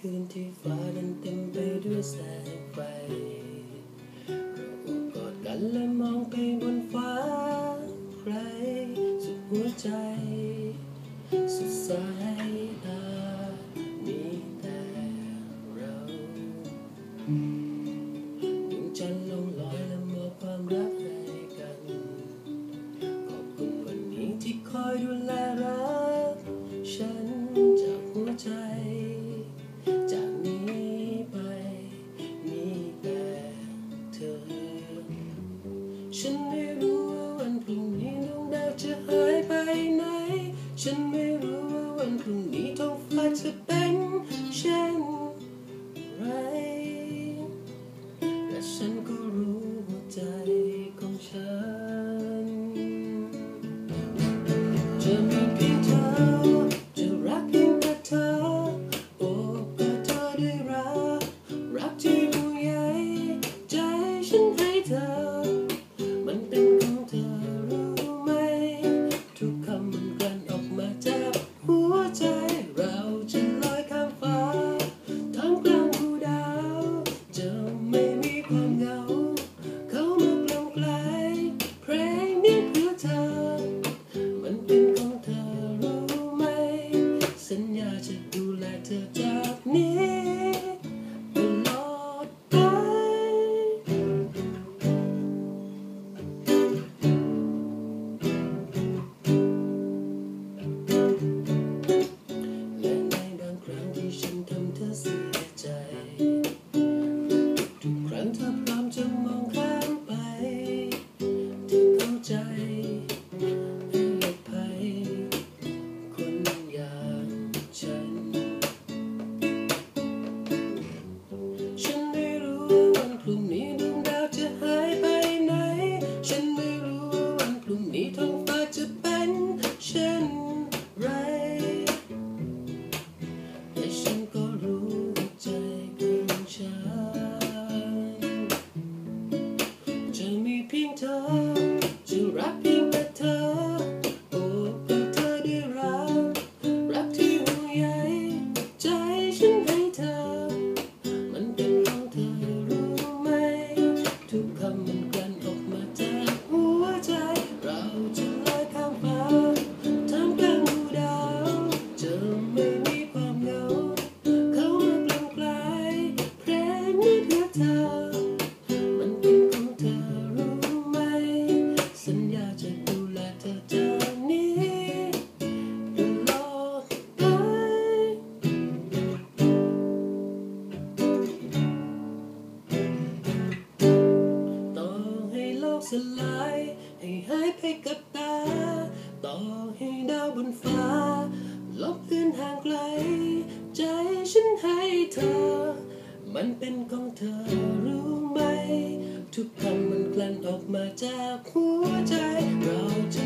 คืนที่ฟ้านั้นเต็มไปด้วยแสงไฟเรากอดกันและมองไปบน ดวงจันลงลอยและมอบความรักให้กัน ขอบคุณวันนี้ที่คอยดูแลเรา 飞走。่นไรแต่ฉันก็รู้ใจของฉันจะมีเพียงเธอจะรักเพียงแต่เธอโอ้แต่เธอได้รักรักที่ห่วงใยใจฉันให้เธอ มันเป็นของเธอรู้ไหม ทุกคำมัน ให้หายไปกับตาต่อให้ดาวบนฟ้า ลบเลือนห่างไกล ใจฉันให้เธอ มันเป็นของเธอรู้ไหม ทุกคำมันกลั่นออกมาจากหัวใจ เราจะ